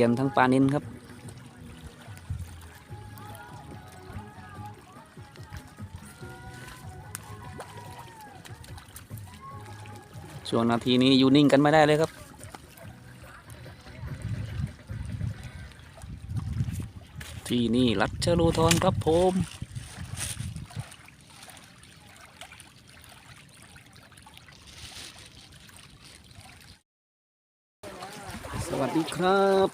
ียมทั้งปลานินครับ ช่วงนาทีนี้อยู่นิ่งกันไม่ได้เลยครับที่นี่รัชโลธรครับผม สวัสดี ครับ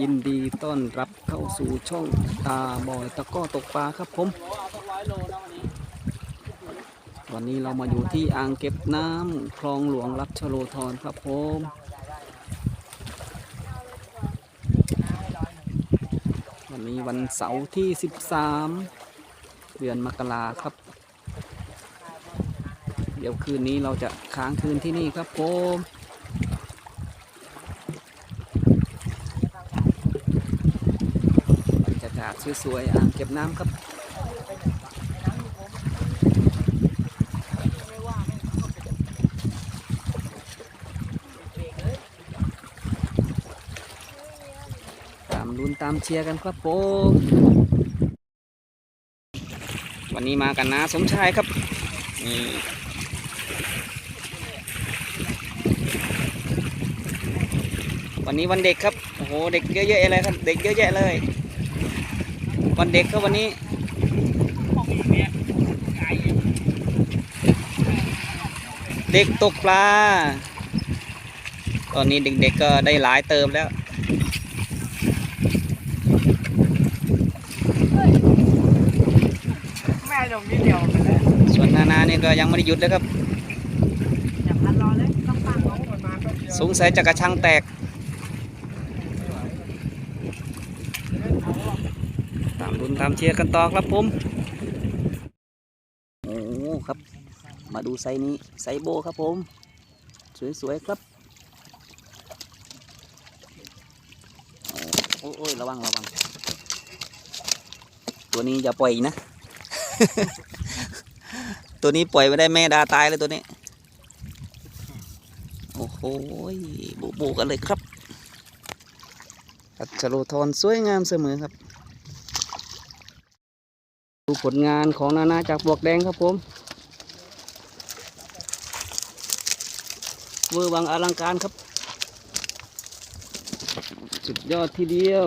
ยินดีต้อนรับเข้าสู่ช่องตาบอยตะก้อตกปลาครับผม วันนี้เรามาอยู่ที่อ่างเก็บน้ำคลองหลวงรัชโลธรครับผมวันนี้วันเสาร์ที่ 13 เดือนมกราครับ เดี๋ยวคืนนี้เราจะค้างคืนที่นี่ครับผมบรรยากา ศสวยๆอ่างเก็บน้ำครับตามลุ้นตามเชียร์กันครับผมวันนี้มากันนะสมชายครับนี่วันนี้วันเด็กครับ โอ้โห เด็กเยอะแยะเลยครับ เด็กเยอะแยะเลย วันเด็กครับวันนี้เด็กตกปลา ตอนนี้เด็กๆก็ได้หลายเติมแล้วแม่ลงนิดเดียวไปแล้ว ส่วนนานานี่ก็ยังไม่ได้หยุดเลยครับอย่าพันรอเลยต้องฟังเขาคนมาแป๊บเดียวสงสัยจะกระชังแตก ตามเชียร์กันต่อครับผมโอ้โหครับ มาดูไซนี้ไซโบครับผม สวยๆครับโอ้ยระวังระวัง ตัวนี้อย่าปล่อยนะ ตัวนี้ปล่อยไม่ได้แม่ดาตายเลยตัวนี้ โอ้โหบูบูกันเลยครับ อัจโรธรสวยงามเสมอครับ ดูผลงานของนานาจากบวกแดงครับผมเวอร์วังอลังการครับ สุดยอดทีเดียว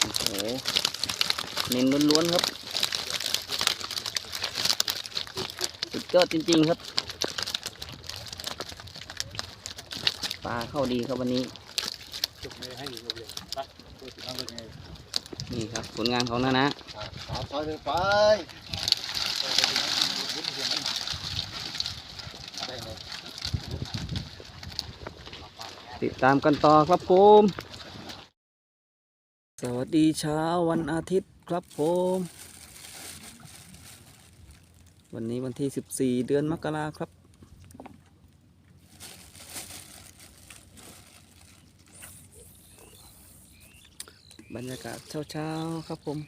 โอ้โหเน้นล้วนๆครับ สุดยอดจริงๆครับ ปลาเข้าดีครับวันนี้นี่ครับ ผลงานของนานะสามซอยหนึ่งไปติดตามกันต่อครับผมสวัสดีเช้าวันอาทิตย์ครับผม วันนี้วันที่ 14 เดือนมกราครับ บรรยากาศเช้าๆครับผม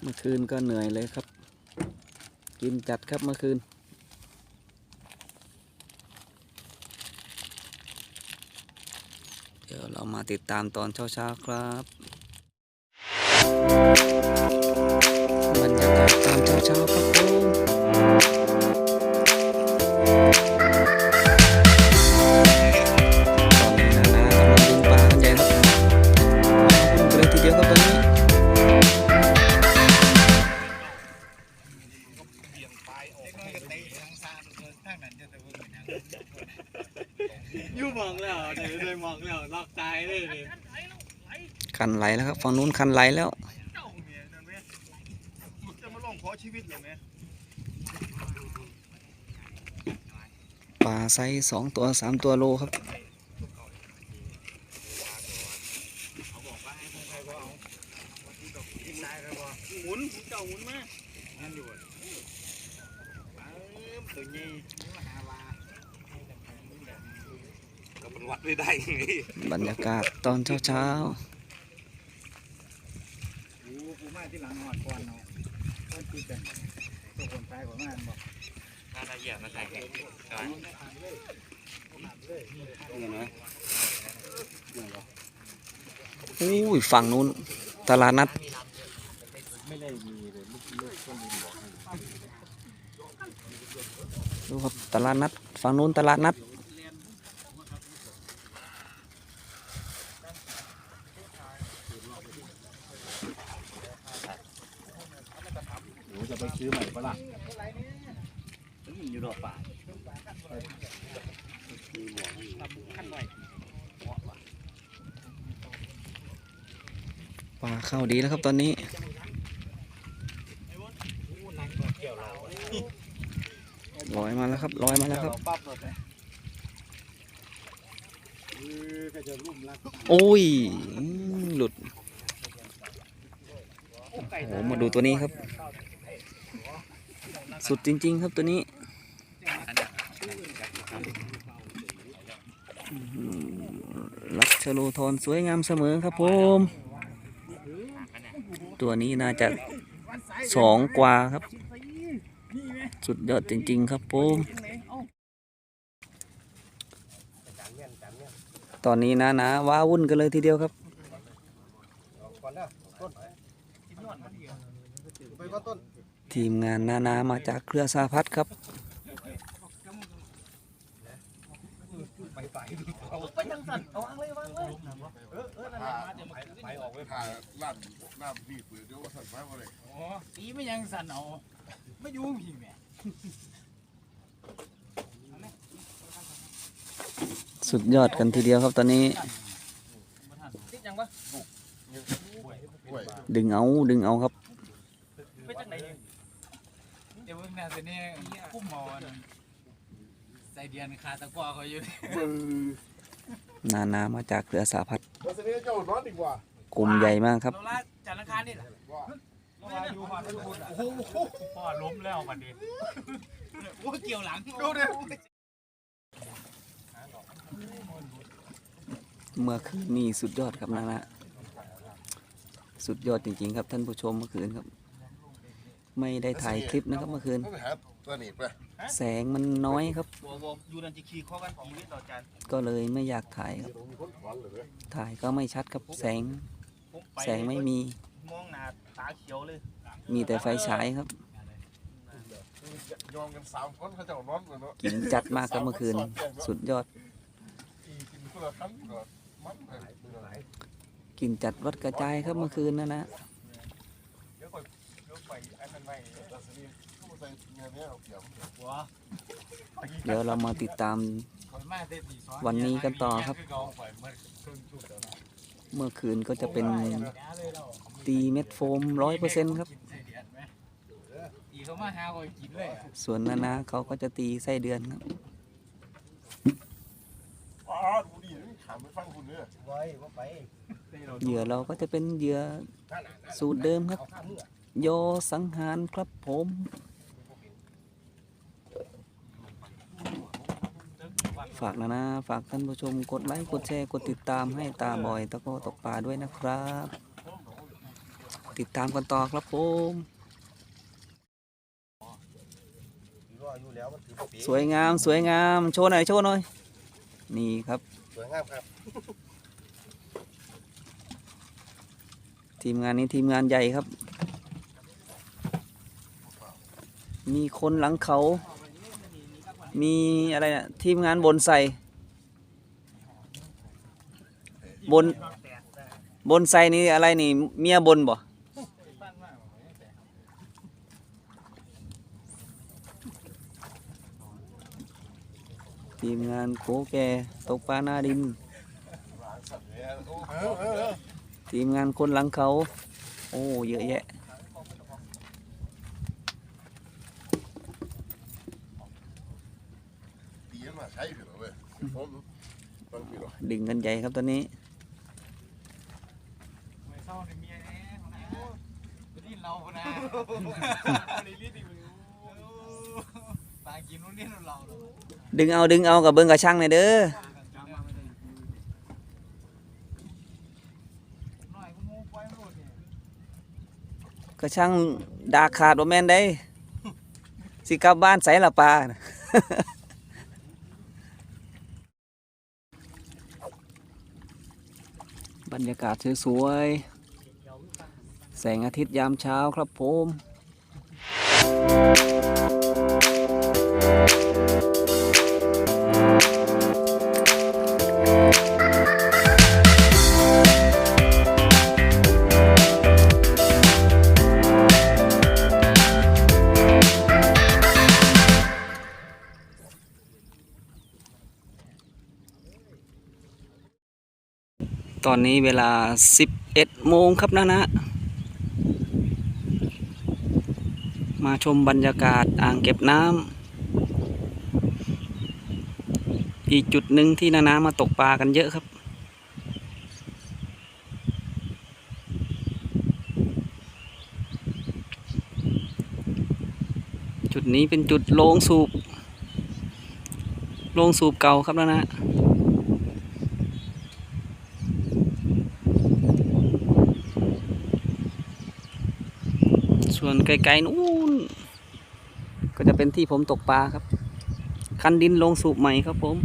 เมื่อคืนก็เหนื่อยเลยครับ กินจัดครับเมื่อคืน เดี๋ยวเรามาติดตามตอนเช้าๆครับ ชาๆครับผมตอนนี้นะนะกำลังดึงปากันใหญ่ครับดึงไปเลยทีเดียวครับตอนนี้ยู่มองแล้วเดี๋ยวเลยมองแล้วลอกตายเลยเลยคันไหลแล้วครับฝั่งนู้นคันไหลแล้ว เจ้าเมียนั่นไหมจะมาลองขอชีวิตอย่างไหม ปลาไซส์สองตัวสามตัวโลครับหมุนเจ้าหมุนมาบรรยากาศตอนเช้ากูกูมาที่หลังหอดก่อนเนาะต้นติดกันตัวคนตายกว่านบอ กถ้าได้เหยียบมาใส่แข่งใช่ไหมๆอุ้ยฝั่งนู้นตลาดนัดดูครับตลาดนัดฝั่งนู้นตลาดนัดหนูจะไปซื้อใหม่ปะล่ะ อยู่ดอกป่าปลาเข้าดีแล้วครับตอนนี้ลอยมาแล้วครับลอยมาแล้วครับ โอ้ย หลุดโอ้โหมาดูตัวนี้ครับ สุดจริง ๆ ครับตัวนี้อื้อหื อลักชโลทอนสวยงามเสมอครับผม ตัวนี้น่าจะสองกว่าครับ สุดยอดจริง ๆ ครับผมตอนนี้นะนะว้าวุ่นกันเลยทีเดียวครับทีมงานนานามาจากเครือสาพัฒน์ครับ ไปออกไปผ่าลาดน้ำพี่ปืนเดี๋ยวสั่นไฟมาเลยอ๋อีไม่ยังสั่นเอาไม่ยุ่งพี่แม่สุดยอดกันทีเดียวครับตอนนี้ ดึงเอาดึงเอาครับ ไปจังไหนเดี๋ยวมึงน่าจะเนี่ยพุ่มหมอน ใส่เดียนคาตะกวาเขาอยู่นานามาจากเครือสาพัฒน์แล้วทีนี้เจ้านอนดีกว่ากลุ่มใหญ่มากครับ โลละจันทร์อังคารนี่แหละว่ามาอยู่พอทุกคนโอ้โหพ่อล้มแล้ววันนี้โอ้เกี่ยวหลังดูดิเมื่อคืนนี่สุดยอดครับนานาสุดยอดจริงๆครับท่านผู้ชมเมื่อคืนครับ ไม่ได้ถ่ายคลิปนะครับเมื่อคืนต้องไปหาตัวนี้ไปแสงมันน้อยครับ บัวบัวอยู่นันจะขี่ข้อกันขี่วิต่อจานก็เลยไม่อยากถ่ายครับ มีคนถอนเลย ถ่ายก็ไม่ชัดครับแสงผมไปแสงไม่มีมองหน้าตาเขียวเลยมีแต่ไฟฉายครับ ยอมกันสามคนเขาเจ้านอนเลยเนาะกินจัดมากครับเมื่อคืน สุดยอดกินคนละครั้งก่อนมันเลยกินจัดวัดกระจายครับเมื่อคืนนะนะเดี๋ยวค่อย เดี๋ยวไปอันนั้นไว้แต่สนิทเขาใส่เงี้ยเนี้ยเอาเปรียบบัวเดี๋ยวเรามาติดตามคนมาเต็มที่สองวันนี้กันต่อครับคือเขาปล่อยมันเครื่องชุดแล้วนะเมื่อคืนก็จะเป็นยาเลยเราตีเม็ดโฟมร้อยเปอร์เซ็นต์ครับกินไส้เดือนไหมตีเขามาหาคอยกินเลยส่วนนานาเขาก็จะตีไส้เดือนครับอ๋อดูดิถามไปฟังคุณเนี่ยไว้ว่าไปเหยื่อเราก็จะเป็นเหยื่อสูตรเดิมครับ โยสังหารครับผม ฝากนะนะ ฝากท่านผู้ชมกดไลค์ กดแชร์ กดติดตามให้ตาบอยตะโกตกปลาด้วยนะครับ ติดตามกันต่อครับผมสวยงามสวยงามโชว์หน่อยโชว์หน่อย นี่ครับ สวยงามครับ ทีมงานนี้ทีมงานใหญ่ครับ มีคนหลังเขา มีอะไรนะทีมงานบนใส่บน บนใส่นี่อะไรนี่ เมียบนบ่ทีมงานโคแกตกปลาหน้าดิน ทีมงานคนหลังเขา โอ้ เยอะแยะ ตีมันมาใช้ผิดหรอเว้ยผมฟังผิ ดหรอดึงกันใหญ่ครับตอนนี้ไม่เศร้าในเมียแน่ของนายดิ้นเราคนนะคนนี้รีดดิปลากินนู่นนี่นู่นเราเลยดึงเอาดึงเอากับเบิ้งกับช่างเลยเด้อหน่อยกูมูปล่อยมันหลุดเนี่ยกับช่างดาขาดบ่แม่นได้สิกลับบ้านใส่ละปลาน่ะ บ รรยากาศสวยๆแสงอาทิตย์ยามเช้าครับผม นี้เวลา 11 โมงครับนะนะมาชมบรรยากาศอ่างเก็บน้ำอีกจุดหนึ่งที่นานามาตกปลากันเยอะครับ จุดนี้เป็นจุดโลงสูบโลงสูบเก่าครับนะนะ ส่วนไกลๆนู้นก็จะเป็นที่ผมตกปลาครับ คันดินลงสูบใหม่ครับผม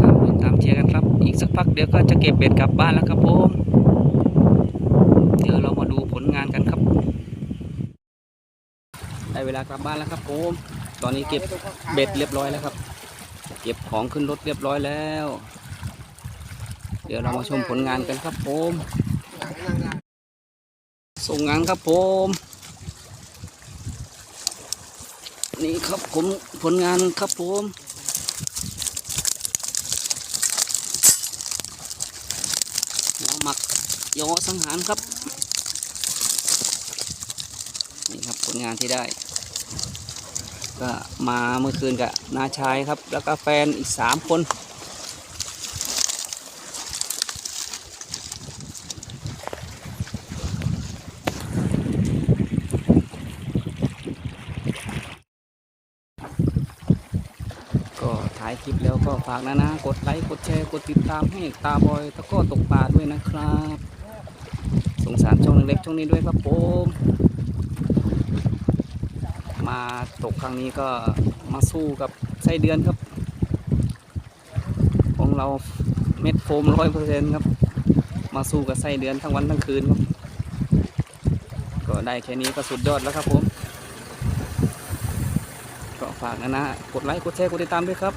ตามตามเชียร์กันครับ อีกสักพักเดี๋ยวก็จะเก็บเบ็ดกลับบ้านแล้วครับผม เดี๋ยวเรามาดูผลงานกันครับ ได้เวลากลับบ้านแล้วครับผม ตอนนี้เก็บเบ็ดเรียบร้อยแล้วครับ เก็บของขึ้นรถเรียบร้อยแล้ว เดี๋ยวเรามาชมผลงานกันครับผม ส่งงานครับผม นี่ครับผมผลงานครับผมหัวหมักยอสังหารครับ นี่ครับผลงานที่ได้ ก็มาเมื่อคืนกับนาชายครับ แล้วก็แฟนอีกสามคนก็ถ่ายคลิปแล้วก็ฝากนะนะ กดไลค์ กดแชร์ กดติดตามให้ตาบอยตะก็ตกปลาด้วยนะครับ สงสารช่องเล็กๆช่องนี้ด้วยครับผม มาตกครั้งนี้ก็มาสู้กับไส้เดือนครับ ของเราเม็ดโฟมร้อยเปอร์เซ็นต์ครับ มาสู้กับไส้เดือนทั้งวันทั้งคืนครับ ก็ได้แค่นี้ก็สุดยอดแล้วครับผม ก็ฝากนะนะกดไลค์กดแชร์กดติดตามด้วยครับ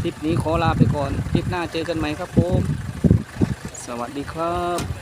คลิปนี้ขอลาไปก่อน คลิปหน้าเจอกันใหม่ครับผม สวัสดีครับ